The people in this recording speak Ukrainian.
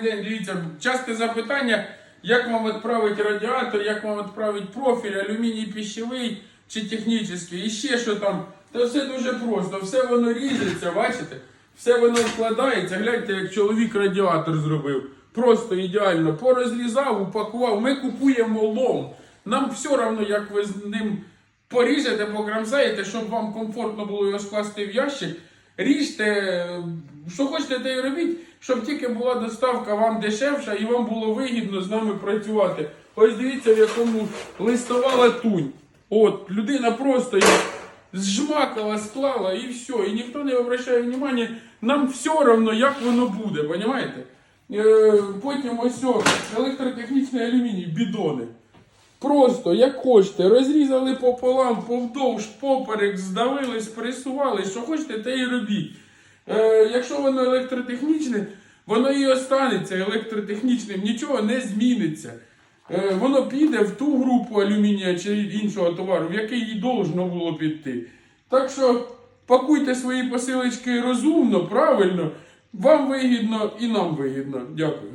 Дивіться, часте запитання, як вам відправити радіатор, як вам відправити профіль, алюміній пищевий чи технічний, і ще що там. Та все дуже просто, все воно ріжеться, бачите? Все воно вкладається. Гляньте, як чоловік радіатор зробив. Просто ідеально. Порозрізав, упакував. Ми купуємо лом. Нам все одно, як ви з ним поріжете, покрамсаєте, щоб вам комфортно було його скласти в ящик. Ріжте, що хочете, те й робіть, щоб тільки була доставка вам дешевша і вам було вигідно з нами працювати. Ось дивіться, в якому листова латунь. От, людина просто її зжмакала, склала і все. І ніхто не обращає внимання. Нам все одно, як воно буде, понімаєте? Е, потім ось електротехнічний алюміній, бідони. Просто, як хочете, розрізали пополам, повдовж, поперек, здавили, спресували, що хочете, те і робіть. Е, якщо воно електротехнічне, воно і останеться електротехнічним, нічого не зміниться. Е, воно піде в ту групу алюмінія чи іншого товару, в який їй должно було піти. Так що пакуйте свої посилочки розумно, правильно, вам вигідно і нам вигідно. Дякую.